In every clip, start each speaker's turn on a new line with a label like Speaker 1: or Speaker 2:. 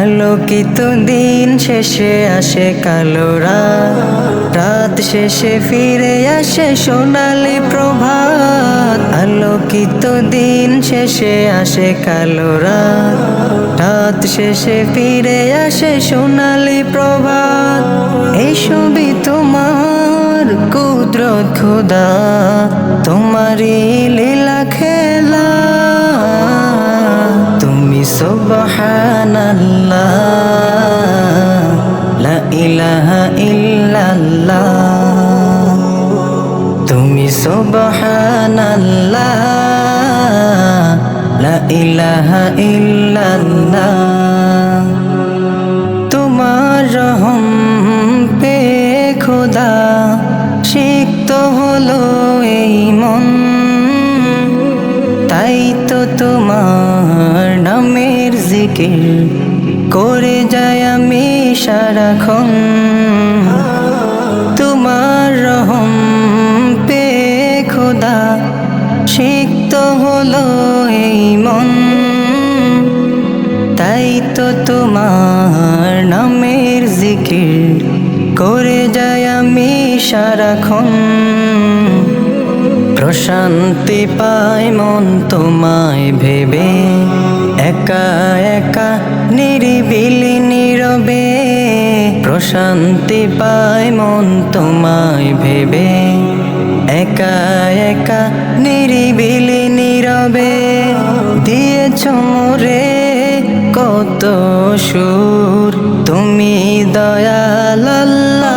Speaker 1: আলোকিত দিন শেষে আসে কালো রাত। শেষে ফিরে আসে সোনালি প্রভাত। আলোকিত দিন শেষে আসে কালো রাত। রাত শেষে ফিরে আসে সোনালি প্রভাত। এই ছবি তোমার কুদরত খুদা, তোমারই সুবহানাল্লাহ, লা ইলাহা ইল্লাল্লাহ। তুমি সুবহানাল্লাহ, লা ইলাহা ইল্লাল্লাহ। তোমার রহম পে খোদা, সিক্ত হলো এই মন, তাই তো তোমার জিকির করে যায় আমি সারাক্ষণ। তোমার রহম পে খোদা সিক্ত হলো এই মন। তাই তো তোমার নামের জিকির করে যায় আমি সারাক্ষণ। প্রশান্তি পায় মন তোমায় ভেবে একা একা নিরিবিলি নীরবে, প্রশান্তি পায় মন তোমায় ভেবে। একা একা নিরিবিলি নীরবে, দিয়েছ মোরে কত সুর, তুমি দয়াল আল্লাহ।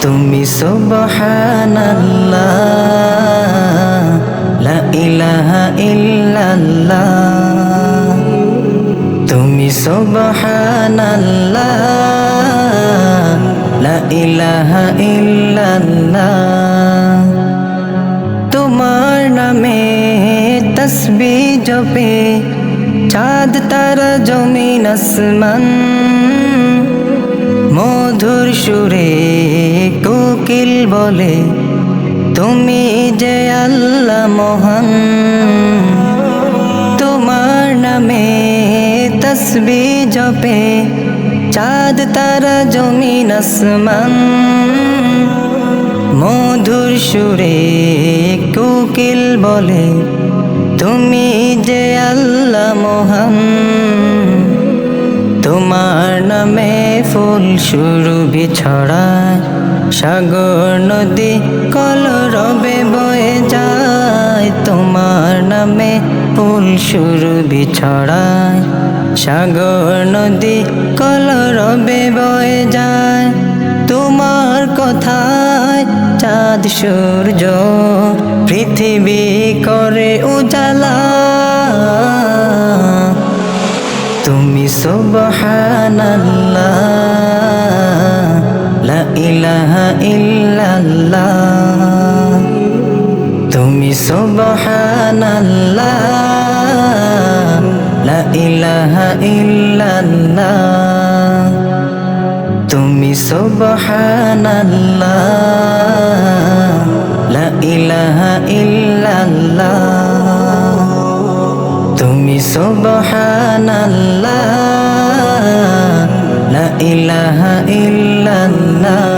Speaker 1: তুমি সুবহানাল্লাহ। ইলাহা ইল্লাল্লাহ। তুমি সুবহানাল্লাহ। লা ইলাহা ইল্লাল্লাহ। তোমার নামে তসবি জপে চাঁদ তারা জমিন আসমান। মধুর সুরে কোকিল বলে, তুমি যে আল্লাহ মহান। তসবি জপে, চাঁদ, তারা জমিন আসমান। মধুর সুরে কোকিল বলে, তুমি যে আল্লাহ মহান, তোমার নামে ফুল শুরু বিছড়ায় সাগর, নদী কলরবে বয়ে যায়, তোমার নামে ফুল শুরু বিছড়ায় সাগর নদী কলরবে বয়ে যায়। তোমার কথায় চাঁদ, সূর্য পৃথিবী করে উজালা। তুমি সুবহানাল্লাহ, লা ইলাহা ইল্লাল্লাহ। তুমি সুবহানাল্লাহ লা ইলাহা ইল্লাল্লাহ। তুমি সুবহানাল্লাহ। লা ইলাহা তুমি সুবহানাল্লাহ। লা ইলাহা ইল্লাল্লাহ।